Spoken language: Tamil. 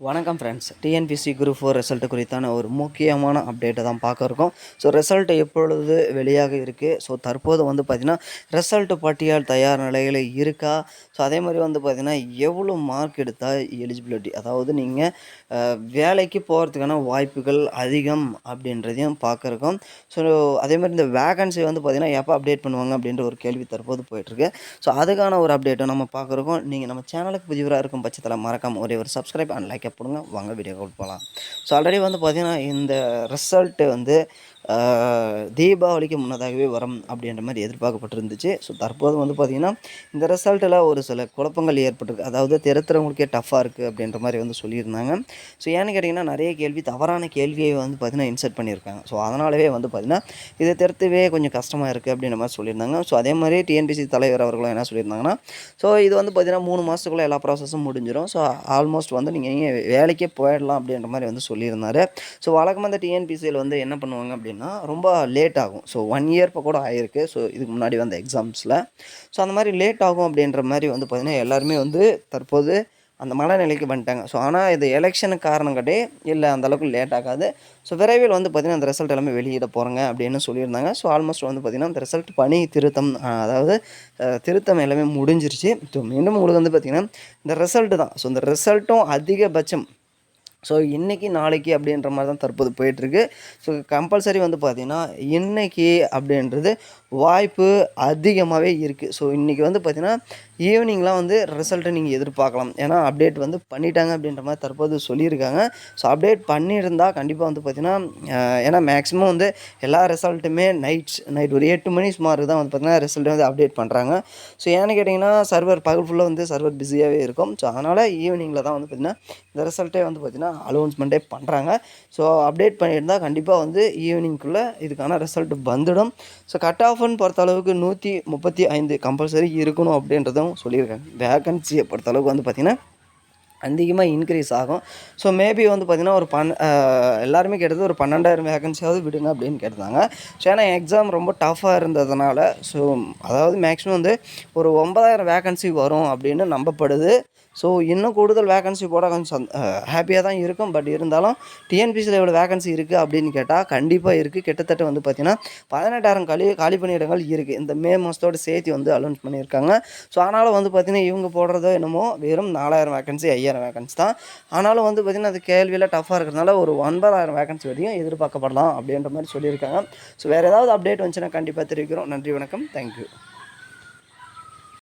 வணக்கம் friends TNPSC group four result குறித்தான ஒரு முக்கியமான அப்டேட்டை தான் பார்க்க இருக்கோம். ஸோ ரிசல்ட் எப்பொழுது வெளியாக இருக்குது ஸோ தற்போது வந்து பார்த்திங்கன்னா ரிசல்ட்டு பட்டியல் தயார் நிலையில் இருக்கா? ஸோ அதே மாதிரி வந்து பார்த்திங்கன்னா எவ்வளோ மார்க் எடுத்தால் எலிஜிபிலிட்டி அதாவது நீங்கள் வேலைக்கு போகிறதுக்கான வாய்ப்புகள் அதிகம் அப்படின்றதையும் பார்க்க இருக்கோம். ஸோ அதே மாதிரி இந்த வேகன்சி வந்து பார்த்திங்கன்னா எப்போ அப்டேட் பண்ணுவாங்க அப்படின்ற ஒரு கேள்வி தற்போது போயிட்டுருக்கு. ஸோ அதுக்கான ஒரு அப்டேட்டை நம்ம பார்க்குறோம் நீங்கள் நம்ம சேனலுக்கு புதிவராக இருக்கும் பட்சத்தில் மறக்காமல் ஒரே ஒரு சப்ஸ்கிரைப் அண்ட் லைக் கேட்படுங்க வாங்க வீடியோ போகலாம் ஸோ ஆல்ரெடி வந்து பார்த்திங்கன்னா இந்த ரிசல்ட்டு வந்து தீபாவளிக்கு முன்னதாகவே வரும் அப்படின்ற மாதிரி எதிர்பார்க்கப்பட்டிருந்துச்சு. ஸோ தற்போது வந்து பார்த்திங்கன்னா இந்த ரிசல்ட்டில் ஒரு சில குழப்பங்கள் ஏற்பட்டிருக்கு. அதாவது திருத்துறவங்களுக்கே டஃப்பாக இருக்குது அப்படின்ற மாதிரி வந்து சொல்லியிருந்தாங்க. ஸோ ஏன்னு கேட்டிங்கன்னா நிறைய கேள்வி தவறான கேள்வியை வந்து பார்த்திங்கன்னா இன்சர்ட் பண்ணியிருக்காங்க. ஸோ அதனாலவே வந்து பார்த்திங்கன்னா இதை திறத்துவே கொஞ்சம் கஷ்டமாக இருக்குது அப்படின்ற மாதிரி சொல்லியிருந்தாங்க. ஸோ அதே மாதிரி டிஎன்பிசி தலைவர் அவர்களும் என்ன சொல்லியிருந்தாங்கன்னா ஸோ இது வந்து பார்த்திங்கன்னா மூணு மாதத்துக்குள்ளே எல்லா ப்ராசஸும் முடிஞ்சிடும் ஸோ ஆல்மோஸ்ட் வந்து நீங்கள் வேலைக்கே போயிடலாம் அப்படின்ற மாதிரி வந்து சொல்லியிருந்தாரு. ஸோ வழக்கமாக இந்த டிஎன்பிசியில் வந்து என்ன பண்ணுவாங்க அப்படின்னு ரொம்ப லேட் ஆகும். ஸோ ஒன் இயர் இப்போ கூட ஆகிருக்கு ஸோ இதுக்கு முன்னாடி வந்த எக்ஸாம்ஸில் ஸோ அந்த மாதிரி லேட் ஆகும் அப்படின்ற மாதிரி வந்து பார்த்திங்கன்னா எல்லாருமே வந்து தற்போது அந்த மனநிலைக்கு வந்துட்டாங்க. ஸோ ஆனால் இது எலெக்ஷனுக்கு காரணம் கட்டே இல்லை அந்தளவுக்கு லேட் ஆகாது. ஸோ விரைவில் வந்து பார்த்திங்கன்னா அந்த ரிசல்ட் எல்லாமே வெளியிட போகிறாங்க அப்படின்னு சொல்லியிருந்தாங்க. ஸோ ஆல்மோஸ்ட் வந்து பார்த்திங்கன்னா அந்த ரிசல்ட் பணி திருத்தம் அதாவது திருத்தம் எல்லாமே முடிஞ்சிருச்சு. ஸோ மீண்டும் உங்களுக்கு வந்து பார்த்திங்கன்னா இந்த ரிசல்ட்டு தான். ஸோ இந்த ரிசல்ட்டும் அதிகபட்சம் ஸோ இன்றைக்கி நாளைக்கு அப்படின்ற மாதிரி தான் தற்போது போயிட்டுருக்கு. ஸோ கம்பல்சரி வந்து பார்த்திங்கன்னா இன்றைக்கி அப்படின்றது வாய்ப்பு அதிகமாகவே இருக்குது ஸோ இன்றைக்கி வந்து பார்த்திங்கன்னா ஈவினிங்லாம் வந்து ரிசல்ட்டை நீங்கள் எதிர்பார்க்கலாம். ஏன்னா அப்டேட் வந்து பண்ணிட்டாங்க அப்படின்ற மாதிரி தற்போது சொல்லியிருக்காங்க. ஸோ அப்டேட் பண்ணியிருந்தால் கண்டிப்பாக வந்து பார்த்திங்கன்னா ஏன்னா மேக்ஸிமம் வந்து எல்லா ரிசல்ட்டுமே நைட்ஸ் நைட் ஒரு எட்டு மணி சுமார் தான் வந்து பார்த்திங்கன்னா ரிசல்ட் வந்து அப்டேட் பண்ணுறாங்க ஸோ ஏன்னு கேட்டிங்கன்னா சர்வர் பகல் ஃபுல்லாக வந்து சர்வர் பிஸியாகவே இருக்கும். ஸோ அதனால் ஈவினிங்கில் தான் வந்து பார்த்திங்கன்னா இந்த ரிசல்ட்டே வந்து பார்த்திங்கன்னா அலௌன்ஸ்மெண்ட்டே பண்ணுறாங்க ஸோ அப்டேட் பண்ணியிருந்தால் கண்டிப்பாக வந்து ஈவினிங்குள்ளே இதுக்கான ரிசல்ட் வந்துடும். ஸோ கட் ஆஃப்னு பொறுத்த அளவுக்கு நூற்றி முப்பத்தி ஐந்து கம்பல்சரி இருக்கணும் அப்படின்றதும் சொல்லியிருக்காங்க. வேகன்சியை பொறுத்த அளவுக்கு வந்து பார்த்திங்கன்னா அதிகமாக இன்க்ரீஸ் ஆகும். ஸோ மேபி வந்து பார்த்திங்கன்னா ஒரு பன் எல்லாருமே கேட்டது ஒரு பன்னெண்டாயிரம் வேகன்சியாவது விடுங்க அப்படின்னு கேட்டிருந்தாங்க. ஸோ ஏன்னா எக்ஸாம் ரொம்ப டஃப்பாக இருந்ததுனால ஸோ அதாவது மேக்ஸிமம் வந்து ஒரு ஒன்பதாயிரம் வேகன்சி வரும் அப்படின்னு நம்பப்படுது. ஸோ இன்னும் கூடுதல் வேகன்சி போட கொஞ்சம் ஹாப்பியாக தான் இருக்கும். பட் இருந்தாலும் டிஎன்பிசியில் எவ்வளோ வேகன்சி இருக்குது அப்படின்னு கேட்டால் கண்டிப்பாக இருக்குது கிட்டத்தட்ட வந்து பார்த்திங்கன்னா பதினெட்டாயிரம் காலி காலி பணியிடங்கள் இருக்குது இந்த மே மாதத்தோட சேர்த்து வந்து அலௌன்ஸ் பண்ணியிருக்காங்க. ஸோ ஆனாலும் வந்து பார்த்திங்கன்னா இவங்க போடுறதோ என்னமோ வெறும் நாலாயிரம் வேகன்சி ஐயாயிரம் வேகன்சி தான். ஆனாலும் வந்து பார்த்திங்கன்னா அது கேள்வியில் டஃப்பாக இருக்கிறதுனால ஒரு ஒன்பதாயிரம் வேகன்சி வரையும் எதிர்பார்க்கப்படலாம் அப்படின்ற மாதிரி சொல்லியிருக்காங்க. ஸோ வேறு ஏதாவது அப்டேட் வந்துச்சுன்னா கண்டிப்பாக தெரிவிக்கிறோம். நன்றி வணக்கம். தேங்க்யூ